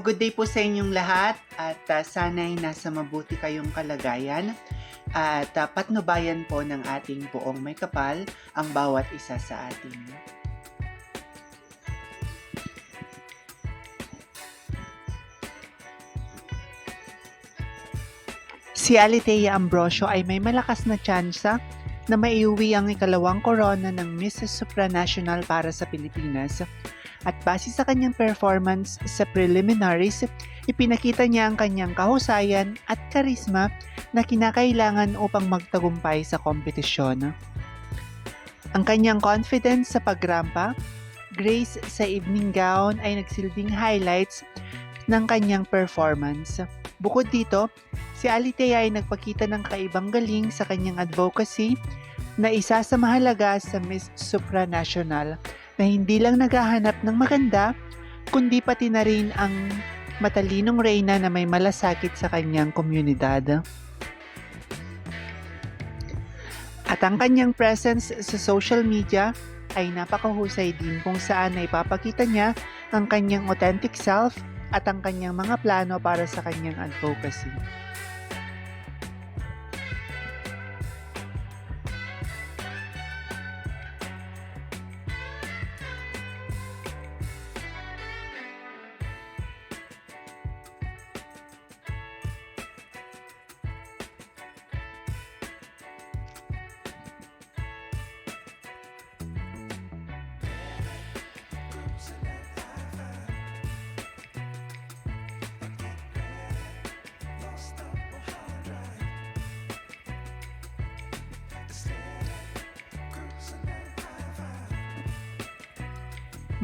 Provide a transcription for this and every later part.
good day po sa inyong lahat at uh, sana'y nasa mabuti kayong kalagayan at uh, patnubayan po ng ating buong may kapal ang bawat isa sa atin. Si Alitea Ambrosio ay may malakas na tsansa na maiuwi ang ikalawang korona ng Mrs. Supranational para sa Pilipinas at base sa kanyang performance sa preliminaries, ipinakita niya ang kanyang kahusayan at karisma na kinakailangan upang magtagumpay sa kompetisyon. Ang kanyang confidence sa pagrampa, grace sa evening gown ay nagsilbing highlights ng kanyang performance. Bukod dito, si Alitea ay nagpakita ng kaibang galing sa kanyang advocacy na isa sa mahalaga sa Miss Supranational na hindi lang naghahanap ng maganda, kundi pati na rin ang matalinong reyna na may malasakit sa kanyang komunidad. At ang kanyang presence sa social media ay napakahusay din kung saan na ipapakita niya ang kanyang authentic self at ang kanyang mga plano para sa kanyang advocacy.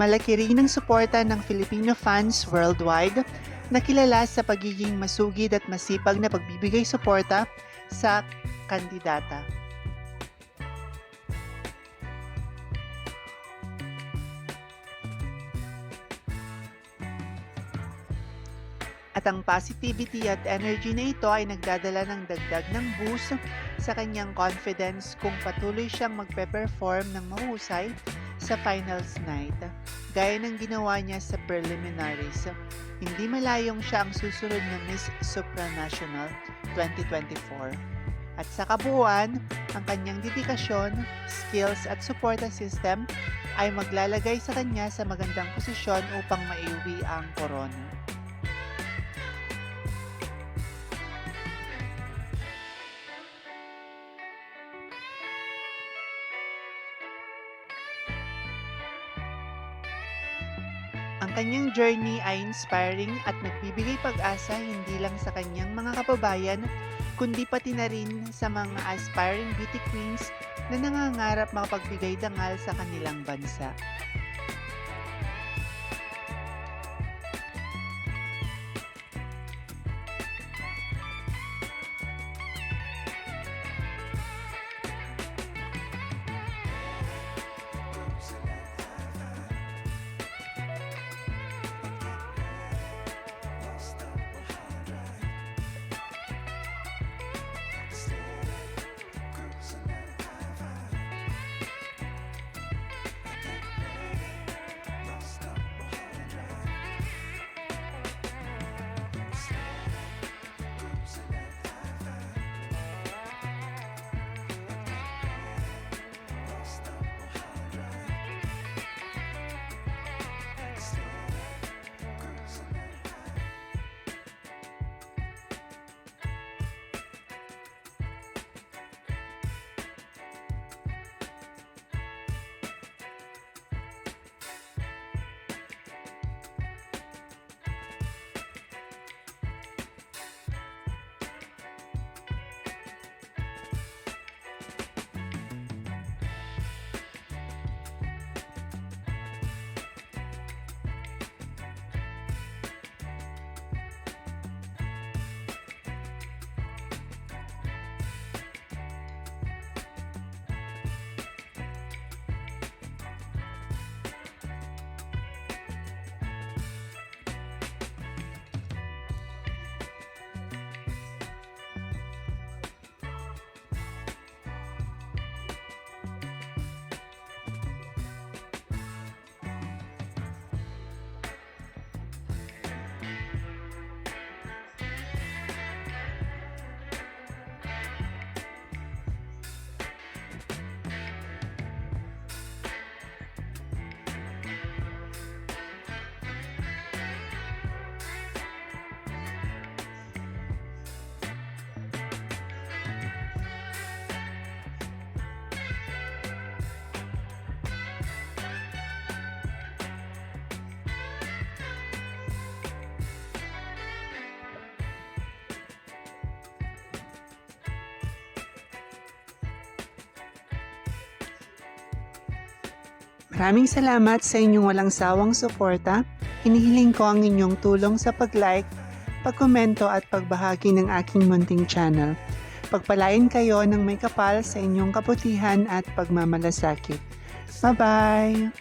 Malaki rin ang suporta ng Filipino fans worldwide na kilala sa pagiging masugid at masipag na pagbibigay suporta sa kandidata. At ang positivity at energy na ito ay nagdadala ng dagdag ng boost sa kanyang confidence kung patuloy siyang magpe-perform ng mahusay sa finals night, gaya ng ginawa niya sa preliminaries. Hindi malayong siya ang susunod na Miss Supranational 2024. At sa kabuuan, ang kanyang dedikasyon, skills at suporta system ay maglalagay sa kanya sa magandang posisyon upang maiuwi ang corona. Ang kanyang journey ay inspiring at nagbibigay pag-asa hindi lang sa kanyang mga kababayan, kundi pati na rin sa mga aspiring beauty queens na nangangarap makapagbigay dangal sa kanilang bansa. Maraming salamat sa inyong walang sawang suporta. Hinihiling ko ang inyong tulong sa pag-like, pagkomento at pagbahagi ng aking munting channel. Pagpalain kayo ng may kapal sa inyong kabutihan at pagmamalasakit. Bye-bye!